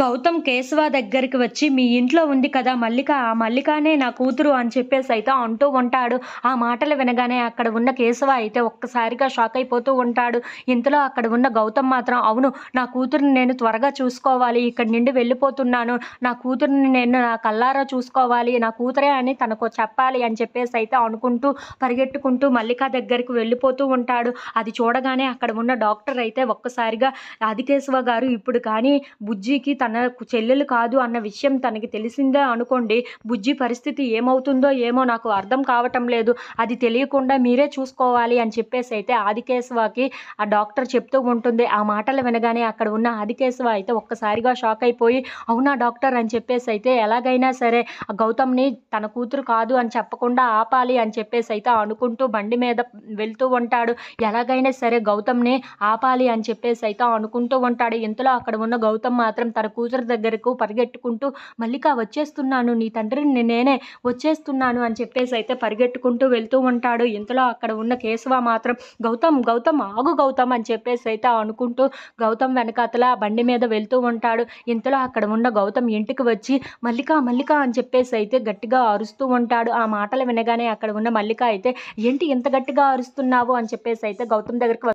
గౌతమ్ కేశవ దగ్గరికి వచ్చి మీ ఇంట్లో ఉంది కదా మల్లిక ఆ మల్లికానే నా కూతురు అని చెప్పేసి అయితే అంటూ ఉంటాడు. ఆ మాటలు వినగానే అక్కడ ఉన్న కేశవ అయితే ఒక్కసారిగా షాక్ అయిపోతూ ఉంటాడు. ఇంతలో అక్కడ ఉన్న గౌతమ్ మాత్రం అవును నా కూతురుని నేను త్వరగా చూసుకోవాలి ఇక్కడి నుండి వెళ్ళిపోతున్నాను. నా కూతురుని నేను నా కల్లారా చూసుకోవాలి నా కూతురే అని తనకు చెప్పాలి అని చెప్పేసి అయితే అనుకుంటూ పరిగెట్టుకుంటూ మల్లిక దగ్గరికి వెళ్ళిపోతూ ఉంటాడు. అది చూడగానే అక్కడ ఉన్న డాక్టర్ అయితే ఒక్కసారిగా ఆదికేశవ గారు ఇప్పుడు కానీ బుజ్జికి తన చెల్లెలు కాదు అన్న విషయం తనకి తెలిసిందే అనుకోండి బుజ్జి పరిస్థితి ఏమవుతుందో ఏమో నాకు అర్థం కావటం లేదు. అది తెలియకుండా మీరే చూసుకోవాలి అని చెప్పేసి అయితే ఆదికేశవకి ఆ డాక్టర్ చెప్తూ ఉంటుంది. ఆ మాటలు వినగానే అక్కడ ఉన్న ఆదికేశవ అయితే ఒక్కసారిగా షాక్ అయిపోయి అవునా డాక్టర్ అని చెప్పేసి అయితే ఎలాగైనా సరే ఆ గౌతమ్ని తన కూతురు కాదు అని చెప్పకుండా ఆపాలి అని చెప్పేసి అయితే అనుకుంటూ బండి మీద వెళ్తూ ఉంటాడు. ఎలాగైనా సరే గౌతమ్ని ఆపాలి అని చెప్పేసి అయితే అనుకుంటూ ఉంటాడు. ఇంతలో అక్కడ ఉన్న గౌతమ్ మాత్రం తన కూతురు దగ్గరకు పరిగెట్టుకుంటూ మల్లిక వచ్చేస్తున్నాను నీ తండ్రిని నేనే వచ్చేస్తున్నాను అని చెప్పేసి అయితే పరిగెట్టుకుంటూ వెళ్తూ ఉంటాడు. ఇంతలో అక్కడ ఉన్న కేశవ మాత్రం గౌతమ్ గౌతమ్ ఆగు గౌతమ్ అని చెప్పేసి అయితే అనుకుంటూ గౌతమ్ వెనకాతల బండి మీద వెళ్తూ ఉంటాడు. ఇంతలో అక్కడ ఉన్న గౌతమ్ ఇంటికి వచ్చి మల్లిక మల్లిక అని చెప్పేసి అయితే గట్టిగా అరుస్తూ ఉంటాడు. ఆ మాటలు వినగానే అక్కడ ఉన్న మల్లిక అయితే ఏంటి ఇంత గట్టిగా అరుస్తున్నావు అని చెప్పేసి అయితే గౌతమ్ దగ్గరికి